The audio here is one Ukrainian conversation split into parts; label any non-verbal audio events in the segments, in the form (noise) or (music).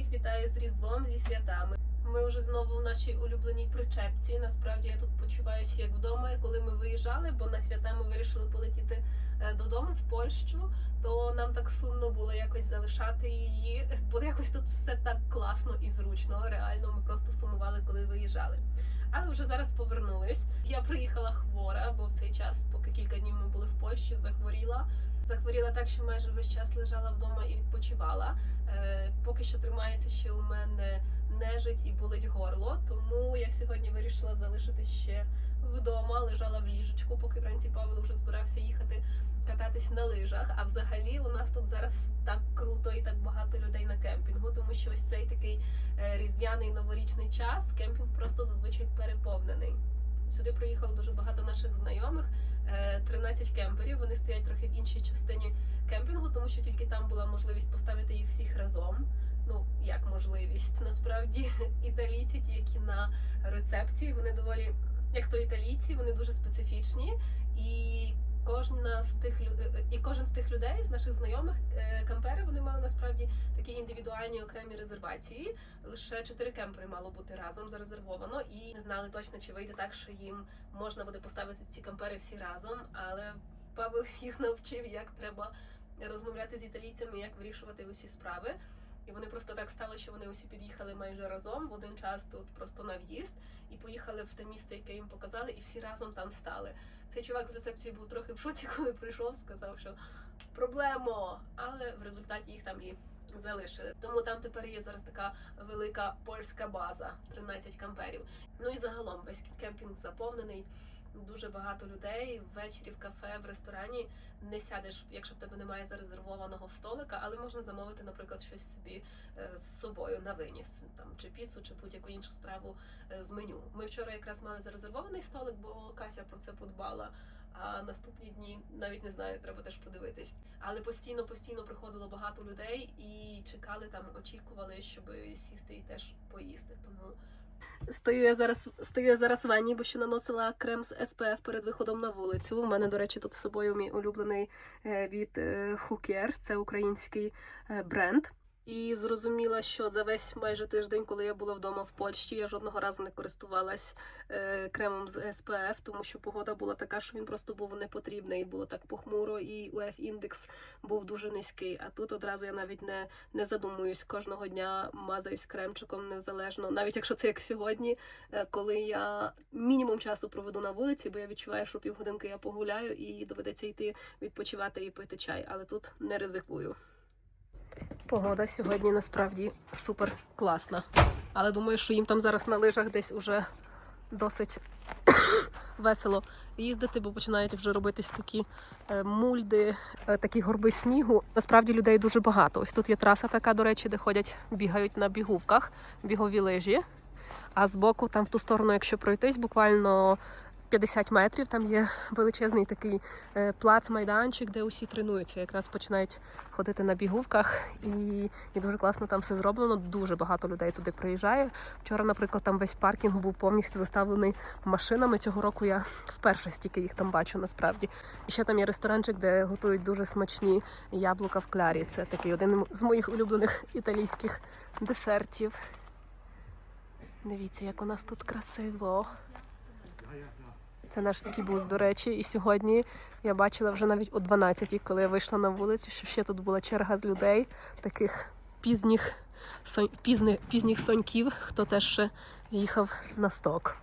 Всіх вітаю з Різдвом, зі святами. Ми вже знову в нашій улюбленій причепці. Насправді я тут почуваюся як вдома. І коли ми виїжджали, бо на свята ми вирішили полетіти е, додому в Польщу, то нам так сумно було якось залишати її, бо якось тут все так класно і зручно. Реально, ми просто сумували, коли виїжджали. Але вже зараз повернулись. Я приїхала хвора, бо в цей час, поки кілька днів ми були в Польщі, захворіла. Захворіла так, що майже весь час лежала вдома і відпочивала. Е, що тримається ще у мене нежить і болить горло. Тому я сьогодні вирішила залишитись ще вдома, лежала в ліжечку, поки вранці Павло вже збирався їхати кататись на лижах. А взагалі у нас тут зараз так круто і так багато людей на кемпінгу, тому що ось цей такий е, різдвяний новорічний час кемпінг просто зазвичай переповнений. Сюди приїхало дуже багато наших знайомих. е, 13 кемперів. Вони стоять трохи в іншій частині кемпінгу, тому що тільки там була можливість поставити їх всіх разом. Можливість. Насправді (laughs) італійці, ті, які на рецепції, вони доволі, як то італійці, вони дуже специфічні. І кожна з тих лю- е, і кожен з тих людей, з наших знайомих е, кемпери, вони мали насправді такі індивідуальні окремі резервації. Лише чотири кемпери мало бути разом зарезервовано, і не знали точно, чи вийде так, що їм можна буде поставити ці кемпери всі разом. Але Павел (laughs) їх навчив, як треба розмовляти з італійцями, як вирішувати усі справи. І вони просто так стало, що вони усі під'їхали майже разом в один час тут просто на в'їзд і поїхали в те місце, яке їм показали, і всі разом там стали. Цей чувак з рецепції був трохи в шоці, (laughs) коли прийшов, сказав, що проблемо, але в результаті їх там і залишили. Тому там тепер є зараз така велика польська база, 13 камперів. Ну і загалом весь кемпінг заповнений. Дуже багато людей ввечері в кафе, в ресторані не сядеш, якщо в тебе немає зарезервованого столика, але можна замовити, наприклад, щось собі е, з собою на виніс, там чи піцу, чи будь-яку іншу страву е, з меню. Ми вчора якраз мали зарезервований столик, бо Кася про це подбала. А наступні дні навіть не знаю, треба теж подивитись. Але постійно, постійно приходило багато людей і чекали там, очікували, щоб сісти і теж поїсти. Тому Стою я зараз стою я зараз в ванні, бо ще наносила крем з SPF перед виходом на вулицю. У мене, до речі, тут з собою мій улюблений е, від е, Who Cares, це український е, бренд. І зрозуміла, що за весь майже тиждень, коли я була вдома в Польщі, я жодного разу не користувалась е, кремом з SPF, тому що погода була така, що він просто був непотрібний. Було так похмуро, і UF індекс був дуже низький. А тут одразу я навіть не, не задумуюсь кожного дня, мазаюсь кремчиком незалежно, навіть якщо це як сьогодні, е, коли я мінімум часу проведу на вулиці, бо я відчуваю, що півгодинки я погуляю і доведеться йти відпочивати і пити чай, але тут не ризикую. Погода сьогодні насправді супер класна. Але думаю, що їм там зараз на лижах десь уже досить (coughs) весело їздити, бо починають вже робитись такі е, мульди, е, такі горби снігу. Насправді людей дуже багато. Ось тут є траса така, до речі, де ходять, бігають на бігувках, бігові лижі. А збоку, там в ту сторону, якщо пройтись, буквально 50 метрів, там є величезний такий е, плац-майданчик, де усі тренуються. Якраз починають ходити на бігувках, і, і дуже класно там все зроблено. Дуже багато людей туди приїжджає. Вчора, наприклад, там весь паркінг був повністю заставлений машинами. Цього року я вперше стільки їх там бачу насправді. І ще там є ресторанчик, де готують дуже смачні яблука в клярі. Це такий один з моїх улюблених італійських десертів. Дивіться, як у нас тут красиво. Це наш скібус, до речі, і сьогодні я бачила вже навіть о 12-й, коли я вийшла на вулицю, що ще тут була черга з людей, таких пізніх, сон... пізних, пізніх соньків, хто теж ще їхав на сток.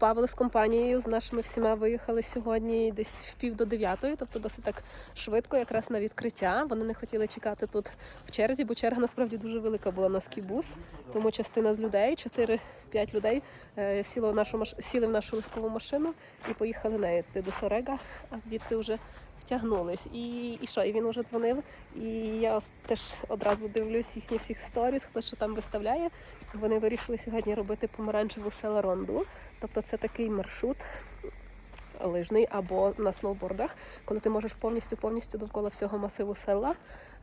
Павло з компанією з нашими всіма виїхали сьогодні десь в пів до дев'ятої, тобто досить так швидко, якраз на відкриття. Вони не хотіли чекати тут в черзі, бо черга насправді дуже велика була на скібус. Тому частина з людей, 4-5 людей, е, сіло в нашу сіли в нашу легкову машину і поїхали нею до Сорега, а звідти вже втягнулись. І, і що? І він вже дзвонив. І я теж одразу дивлюсь їхні всіх сторіс, хто що там виставляє. Вони вирішили сьогодні робити помаранчеву селаронду. Тобто це такий маршрут. Лижний або на сноубордах, коли ти можеш повністю повністю довкола всього масиву села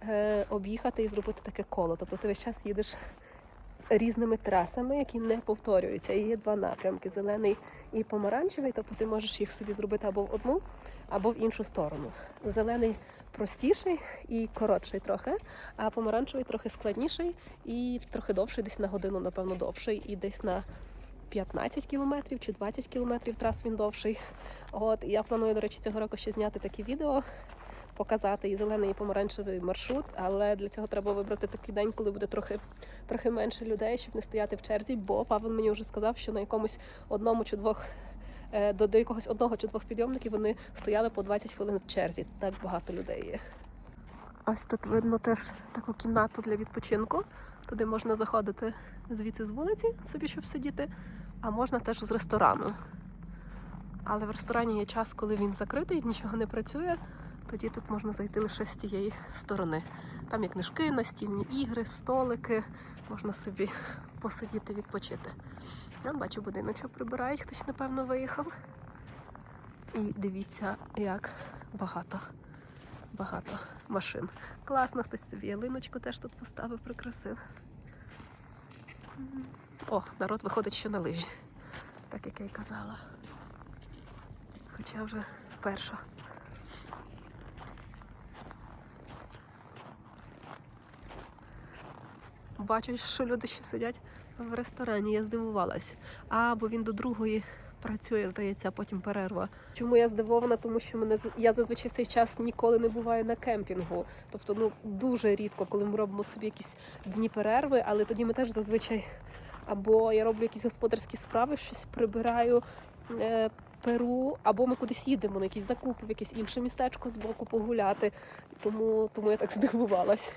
е, об'їхати і зробити таке коло. Тобто ти весь час їдеш різними трасами, які не повторюються. І є два напрямки: зелений і помаранчевий. Тобто ти можеш їх собі зробити або в одну, або в іншу сторону. Зелений простіший і коротший трохи, а помаранчевий трохи складніший і трохи довший, десь на годину, напевно, довший, і десь на 15 кілометрів чи 20 кілометрів трас він довший. От я планую, до речі, цього року ще зняти такі відео, показати і зелений, і помаранчевий маршрут. Але для цього треба вибрати такий день, коли буде трохи, трохи менше людей, щоб не стояти в черзі. Бо Павел мені вже сказав, що на якомусь одному чи двох. е, До, до якогось одного чи двох підйомників вони стояли по 20 хвилин в черзі. Так багато людей є. Ось тут видно теж таку кімнату для відпочинку. Туди можна заходити звідси з вулиці, собі щоб сидіти, а можна теж з ресторану. Але в ресторані є час, коли він закритий, нічого не працює. Тоді тут можна зайти лише з тієї сторони. Там є книжки, настільні ігри, столики. Можна собі посидіти, відпочити. Я бачу, будиночок прибирають, хтось, напевно, виїхав. І дивіться, як багато, багато машин. Класно, хтось собі ялиночку теж тут поставив, прикрасив. О, народ виходить ще на лижі, так як я й казала. Хоча вже перша. Бачу, що люди ще сидять в ресторані, я здивувалась. А, бо він до другої працює, здається, потім перерва. Чому я здивована? Тому що мене я зазвичай в цей час ніколи не буваю на кемпінгу. Тобто, ну дуже рідко, коли ми робимо собі якісь дні перерви, але тоді ми теж зазвичай або я роблю якісь господарські справи, щось прибираю. Е, Перу, або ми кудись їдемо на якісь закупи, в якесь інше містечко з боку погуляти. Тому, тому я так (laughs) здивувалась.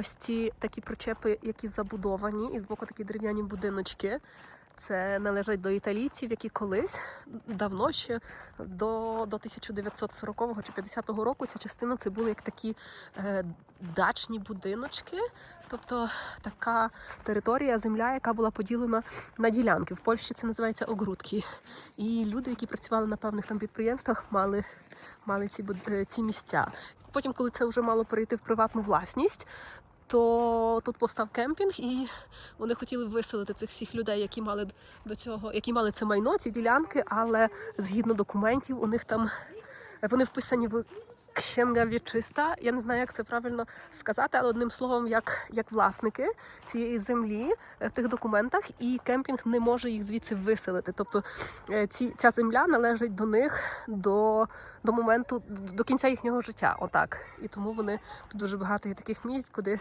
Ось ці такі причепи, які забудовані, і збоку такі дерев'яні будиночки. Це належать до італійців, які колись давно ще до, до 1940 чи 50-го року ця частина це були як такі е, дачні будиночки, тобто така територія, земля, яка була поділена на ділянки. В Польщі це називається огрудки. І люди, які працювали на певних там підприємствах, мали, мали ці, е, ці місця. Потім, коли це вже мало перейти в приватну власність, то тут постав кемпінг, і вони хотіли виселити цих всіх людей, які мали до цього, які мали це майно, ці ділянки, але згідно документів, у них там вони вписані в Księga вічиста. Я не знаю, як це правильно сказати, але одним словом, як, як власники цієї землі е, в тих документах, і кемпінг не може їх звідси виселити. Тобто е, ці, ця земля належить до них до, до моменту, до кінця їхнього життя. Отак. І тому вони дуже багато є таких місць, куди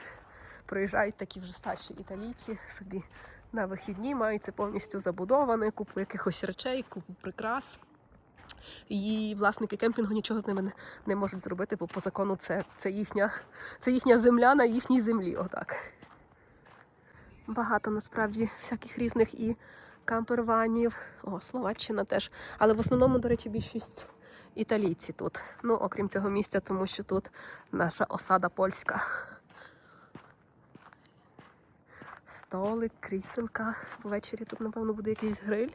приїжджають такі вже старші італійці собі на вихідні, мають це повністю забудоване, купу якихось речей, купу прикрас. І власники кемпінгу нічого з ними не, не можуть зробити, бо по закону це, це, їхня, це їхня земля на їхній землі. Отак. Багато насправді всяких різних і камперванів. О, Словаччина теж. Але в основному, до речі, більшість італійці тут. Ну, окрім цього місця, тому що тут наша осада польська. Столик, кріселка. Ввечері тут, напевно, буде якийсь гриль.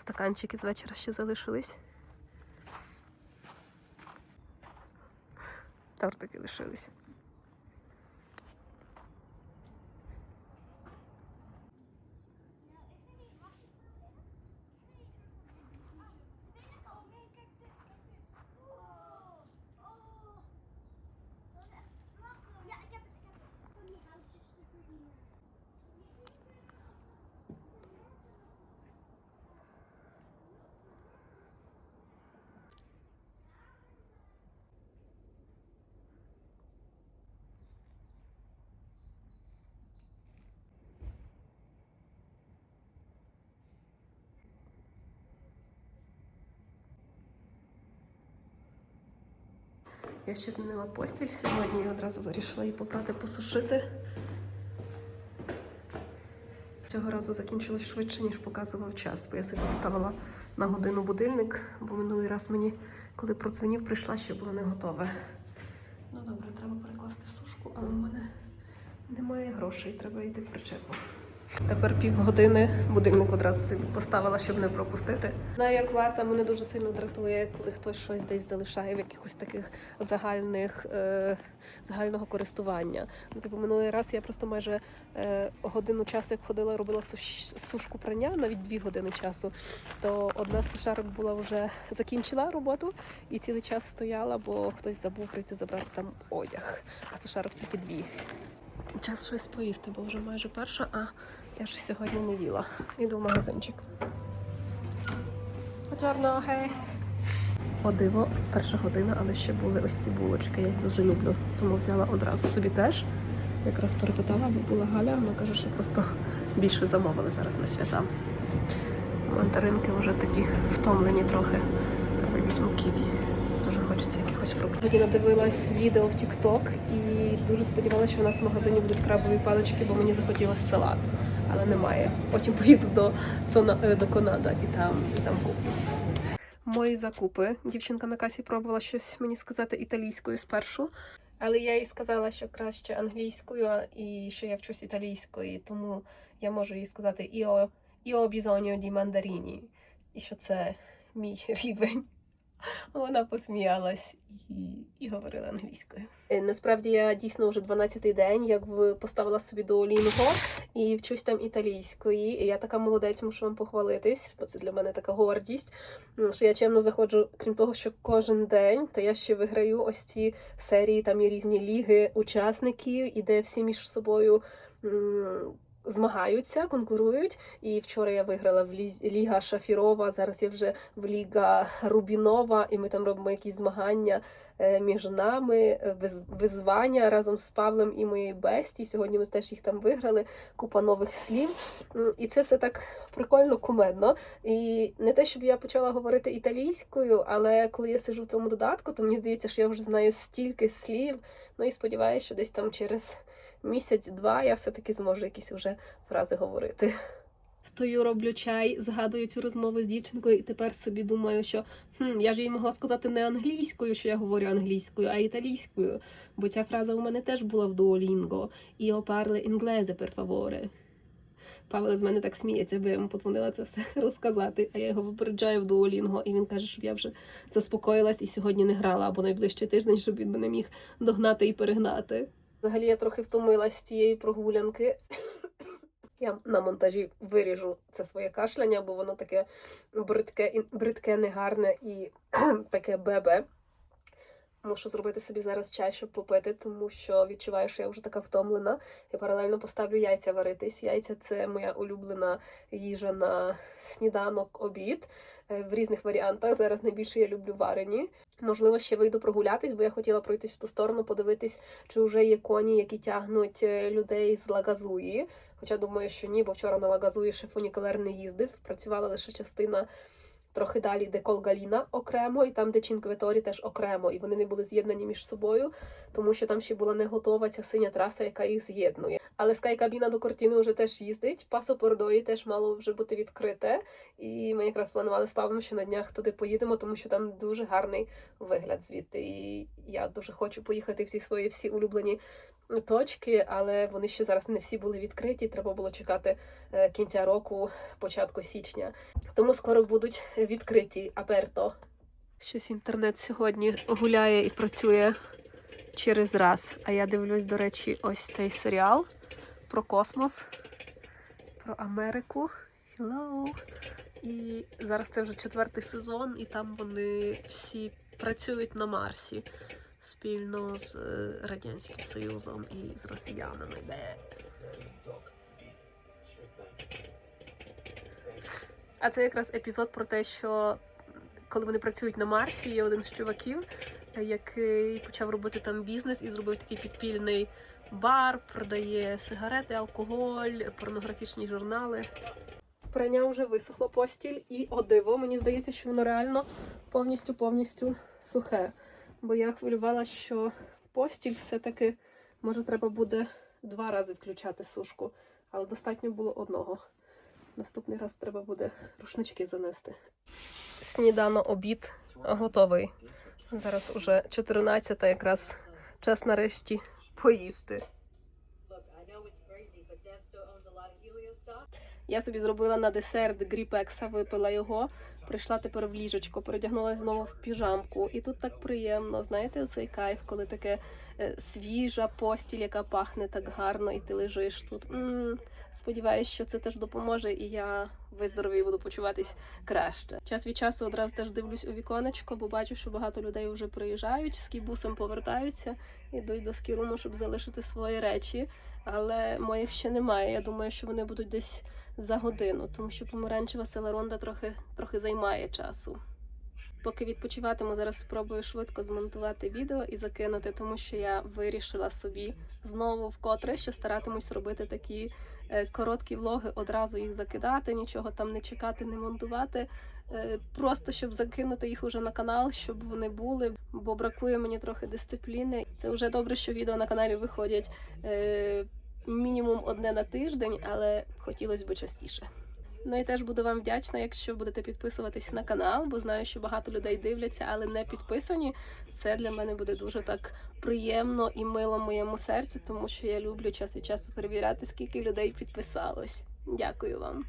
Стаканчики з вечора ще залишились. Тортики лишились. Я ще змінила постіль сьогодні і одразу вирішила її попрати, посушити. Цього разу закінчилось швидше, ніж показував час, бо я собі вставила на годину будильник, бо минулий раз мені, коли продзвонів, прийшла, ще було не готове. Ну добре, треба перекласти в сушку, але в мене немає грошей, треба йти в причепу. Тепер півгодини будильник одразу поставила, щоб не пропустити. Знаю, як вас, а мене дуже сильно дратує, коли хтось щось десь залишає в якихось таких загальних е, загального користування. Ну, типу, минулий раз я просто майже е, годину часу, як ходила, робила суш- сушку прання, навіть дві години часу. То одна з сушарок була вже закінчила роботу і цілий час стояла, бо хтось забув прийти забрати там одяг, а сушарок тільки дві. Час щось поїсти, бо вже майже перша, а я ж сьогодні не їла. Іду в магазинчик. Buongiorno, гей. О, диво, перша година, але ще були ось ці булочки. Я їх дуже люблю. Тому взяла одразу собі теж. Якраз перепитала, бо була Галя, вона каже, що просто більше замовили зараз на свята. Мандаринки вже такі втомлені трохи. Візьму ківі. Дуже хочеться якихось фруктів. Тоді надивилась відео в TikTok і дуже сподівалася, що у нас в магазині будуть крабові палички, бо мені захотілося салат. Але немає. Потім поїду до, е, до Конада і там, і там куплю. Мої закупи. Дівчинка на касі пробувала щось мені сказати італійською спершу. Але я їй сказала, що краще англійською, і що я вчусь італійської, тому я можу їй сказати «Io, io ho bisogno di mandarini», і що це мій (laughs) рівень. Вона посміялась і, і говорила англійською. Е, Насправді я дійсно вже 12-й день, як поставила собі дуолінго і вчусь там італійської. І я така молодець, мушу вам похвалитись, бо це для мене така гордість. Ну, Що я чемно заходжу, крім того, що кожен день, то я ще виграю ось ці серії, там є різні ліги учасників, і де всі між собою. Змагаються, конкурують. І вчора я виграла в Ліга Шафірова. Зараз я вже в Ліга Рубінова, і ми там робимо якісь змагання е, між нами, е, визвання разом з Павлем і моєю Бесті. Сьогодні ми теж їх там виграли, купа нових слів. І це все так прикольно, кумедно. І не те, щоб я почала говорити італійською, але коли я сижу в цьому додатку, то мені здається, що я вже знаю стільки слів. Ну і сподіваюся, що десь там через місяць-два я все-таки зможу якісь вже фрази говорити. Стою, роблю чай, згадую цю розмову з дівчинкою, і тепер собі думаю, що хм, я ж їй могла сказати не англійською, що я говорю англійською, а італійською. Бо ця фраза у мене теж була в Duolingo. Io parlo inglese, per favore. Павло з мене так сміється, бо я йому подзвонила це все (laughs) розказати. А я його випереджаю в Duolingo, і він каже, щоб я вже заспокоїлась і сьогодні не грала або найближчий тиждень, щоб він мене міг догнати і перегнати. Взагалі я трохи втомилась з цієї прогулянки. Я на монтажі виріжу це своє кашляння, бо воно таке бридке, бридке, негарне і (clears throat) таке бебе. Мушу зробити собі зараз чай, щоб попити, тому що відчуваю, що я вже така втомлена. Я паралельно поставлю яйця варитись. Яйця це моя улюблена їжа на сніданок, обід е, в різних варіантах. Зараз найбільше я люблю варені. Можливо, ще вийду прогулятись, бо я хотіла пройтись в ту сторону, подивитись, чи вже є коні, які тягнуть е, людей з Лагазуї. Хоча думаю, що ні, бо вчора на Лагазуї ще фунікулер не їздив. Працювала лише частина трохи далі, де Колгаліна окремо, і там, де Чінкветорі теж окремо, і вони не були з'єднані між собою, тому що там ще була не готова ця синя траса, яка їх з'єднує. Але скайкабіна до Кортіни вже теж їздить. Пасо Пордої теж мало вже бути відкрите. І ми якраз планували з Павлом, що на днях туди поїдемо, тому що там дуже гарний вигляд звідти. І я дуже хочу поїхати в ці свої всі улюблені точки, але вони ще зараз не всі були відкриті. Треба було чекати е, кінця року, початку січня. Тому скоро будуть відкриті аперто. Щось інтернет сьогодні гуляє і працює через раз. А я дивлюсь, до речі, ось цей серіал про космос, про Америку. Hello. І зараз це вже четвертий сезон, і там вони всі працюють на Марсі спільно з е, Радянським Союзом і з росіянами. А це якраз епізод про те, що коли вони працюють на Марсі, є один з чуваків, е, який почав робити там бізнес і зробив такий підпільний бар, продає сигарети, алкоголь, порнографічні журнали. Прання вже висохло постіль, і о диво, мені здається, що воно реально повністю повністю сухе. Бо я хвилювала, що постіль все-таки може треба буде два рази включати сушку, але достатньо було одного. Наступний раз треба буде рушнички занести. Снідано обід готовий. Зараз уже 14 якраз час нарешті поїсти. Я собі зробила на десерт гріпекса, випила його. Прийшла тепер в ліжечко, передягнулася знову в піжамку. І тут так приємно. Знаєте, цей кайф, коли таке е, свіжа постіль, яка пахне так гарно, і ти лежиш тут. Сподіваюсь, що це теж допоможе, і я виздоровію буду почуватись краще. Час від часу одразу теж дивлюсь у віконечко, бо бачу, що багато людей вже приїжджають, з кібусом повертаються, ідуть до скіруму, щоб залишити свої речі. Але моїх ще немає. Я думаю, що вони будуть десь за годину, тому що помаранчева селеронда трохи, трохи займає часу. Поки відпочиватиму, зараз спробую швидко змонтувати відео і закинути, тому що я вирішила собі знову вкотре, що старатимусь робити такі короткі влоги, одразу їх закидати, нічого там не чекати, не монтувати. е, Просто щоб закинути їх уже на канал, щоб вони були, бо бракує мені трохи дисципліни. Це вже добре, що відео на каналі виходять е, мінімум одне на тиждень, але хотілося б частіше. Ну і теж буду вам вдячна, якщо будете підписуватись на канал, бо знаю, що багато людей дивляться, але не підписані. Це для мене буде дуже так приємно і мило моєму серцю, тому що я люблю час від часу перевіряти, скільки людей підписалось. Дякую вам.